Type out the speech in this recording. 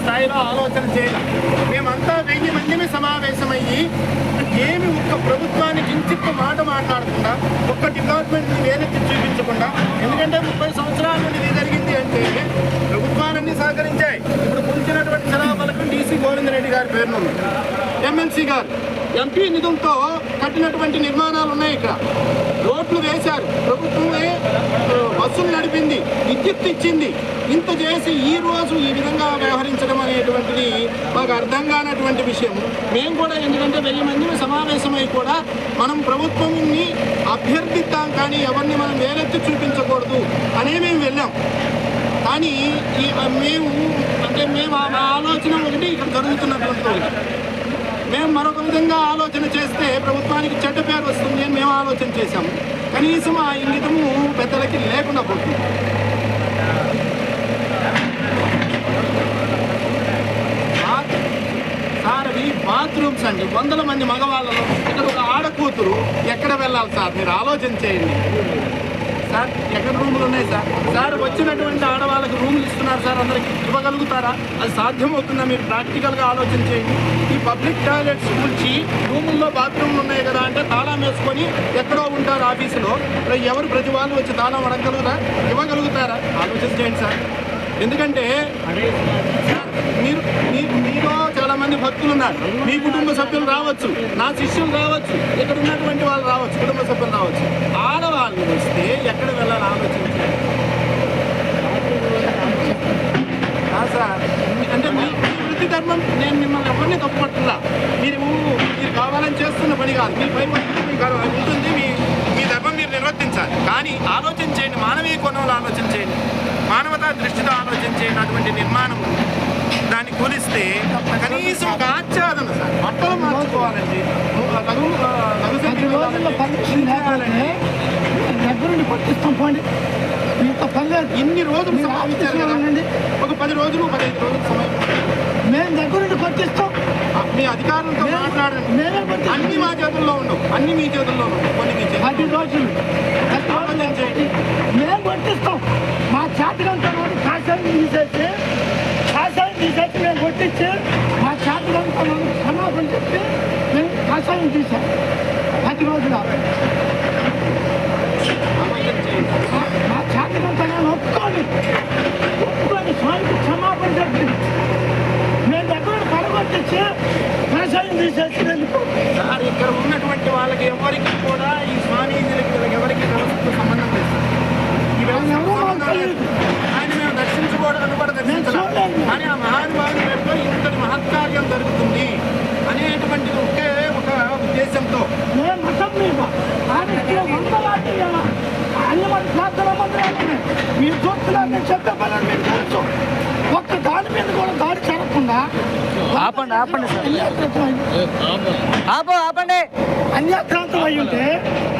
స్థాయిలో ఆలోచన చేయాలి మేమంతా వెయ్యి మందిని సమావేశమయ్యి ఏమి ఒక్క ప్రభుత్వాన్ని కించిత్త మాట మాట్లాడకుండా ఒక్క డిపార్ట్మెంట్ని వేలెత్తి చూపించకుండా ఎందుకంటే ముప్పై సంవత్సరాల నుండి ఇది జరిగింది అంటే ప్రభుత్వాలన్నీ సహకరించాయి. ఇప్పుడు కూర్చున్నటువంటి జనాభాలకు డీసీ గోవిందరెడ్డి గారి పేరును. ఉంది ఎమ్మెల్సీ గారు ఎంపీ నిధులతో కట్టినటువంటి నిర్మాణాలు ఉన్నాయి ఇక్కడ. రోడ్లు వేశారు. ప్రభుత్వమే బస్సులు నడిపింది. విద్యుత్ ఇచ్చింది ఇంత చేసి ఈ రోజు ఈ విధంగా వ్యవహరించడం అనేటువంటిది మాకు అర్థం కానటువంటి విషయం. మేము కూడా ఎందుకంటే వెయ్యి మంది సమావేశమై కూడా మనం ప్రభుత్వంని అభ్యర్థిస్తాం కానీ ఎవరిని మనం వేలెత్తి చూపించకూడదు అనే మేము వెళ్ళాం. కానీ ఈ మేము అంటే మేము ఆ మా ఆలోచన ఒకటి ఇక్కడ జరుగుతున్నటువంటి ఒకటి. మేము మరొక విధంగా ఆలోచన చేస్తే ప్రభుత్వానికి చెడ్డ పేరు వస్తుంది అని మేము ఆలోచన చేశాము కనీసం ఆ ఇంగితము పెద్దలకి లేకుండా పోతుంది. సార్ బాత్రూమ్స్ అండి. వందల మంది మగవాళ్ళలో ఇక్కడ ఒక ఆడకూతురు ఎక్కడ వెళ్ళాలి సార్? మీరు ఆలోచన చేయండి. సార్ ఎక్కడ రూములు ఉన్నాయి సార్? సార్ వచ్చినటువంటి ఆడవాళ్ళకి రూములు ఇస్తున్నారు సార్ అందరికి ఇవ్వగలుగుతారా? అది సాధ్యమవుతుందా? మీరు ప్రాక్టికల్గా ఆలోచన చేయండి. ఈ పబ్లిక్ టాయిలెట్స్ గురించి రూముల్లో బాత్రూమ్లు ఉన్నాయి కదా అంటే తాళం వేసుకొని ఎక్కడో ఉంటారు ఆఫీసులో. ఎవరు ప్రతి వాళ్ళు వచ్చి తాళం అడగలుగుతారా ఇవ్వగలుగుతారా? ఆలోచన చేయండి సార్. ఎందుకంటే చాలా మంది భక్తులు ఉన్నారు. మీ కుటుంబ సభ్యులు రావచ్చు. నా శిష్యులు రావచ్చు. ఇక్కడ ఉన్నటువంటి వాళ్ళు రావచ్చు. కుటుంబ సభ్యులు రావచ్చు. ఆడవాళ్ళు వస్తే ఎక్కడ వెళ్ళాలని ఆలోచించారు సార్ అంటే మీ వృత్తి ధర్మం నేను మిమ్మల్ని ఎవరిని తప్పుపట్టులా? మీరు మీరు కావాలని చేస్తున్న పని కాదు. మీ పై ఉంటుంది. మీ మీ ధర్మం మీరు నిర్వర్తించాలి. కానీ ఆలోచన చేయండి. మానవీయ కోణంలో ఆలోచన చేయండి. మానవతా దృష్టితో ఆలోచన అటువంటి నిర్మాణం దాన్ని కూలిస్తే కనీసం ఒక ఆచ్ఛాదన సార్. బట్టలు మార్చుకోవాలండి. పట్టిస్తాం పోండి. పని ఇన్ని రోజులు ఉండండి. ఒక పది రోజులు పదిహేను రోజులు సమయం మేము దగ్గరుండి పట్టిస్తాం. మీ అధికారులతో మేము- మాట్లాడండి. అన్ని మా చేతుల్లో ఉండవు. అన్ని మీ చేతుల్లో ఉండవు. కొన్ని మీ పది రోజులు. మేము పట్టిస్తాం. మా చేతకంతా తీసేసి కాశాన్ని తీసేసి మేము కొట్టించి మా చేతకంతా క్షమాపణ చెప్పి మేము చేశారు తీసాం పది రోజులు మా చేతకంతా ఒప్పుకోండి ఒప్పుకొని స్వామికి క్షమాపణ చెప్పింది మేము దగ్గర పడగొట్టించి కాశాన్ని తీసేసి వెళ్ళిపోతాం సార్ ఇక్కడ ఉన్నటువంటి వాళ్ళకి ఎవరికి కూడా ఈ స్వామీజీలకి వీళ్ళకి ఎవరికి వ్యవస్థతో సంబంధం లేదు సార్. ఈ వ్యవస్థతో ఎవరో సంబంధం లేదు ఆయన మేము దర్శించకూడదని కూడా దర్శించలేం చూడలేదు. కానీ ఆ మహానుభావుని పేరుతో ఇంతటి మహత్కార్యం జరుగుతుంది అనేటువంటిది ఒకే ఒక ఉద్దేశంతో నేను మతం మీద ఆయనకి వందలాది అన్ని మంది ప్రార్థన మందిరాలు ఉన్నాయి మీరు చూస్తున్నారు నేను చెప్పే పని మీకు తెలుసు ఒక్క దాని మీద కూడా దాడి జరగకుండా ఆపండి ఆపండి ఆపండి. అన్యాక్రాంతం అయి ఉంటే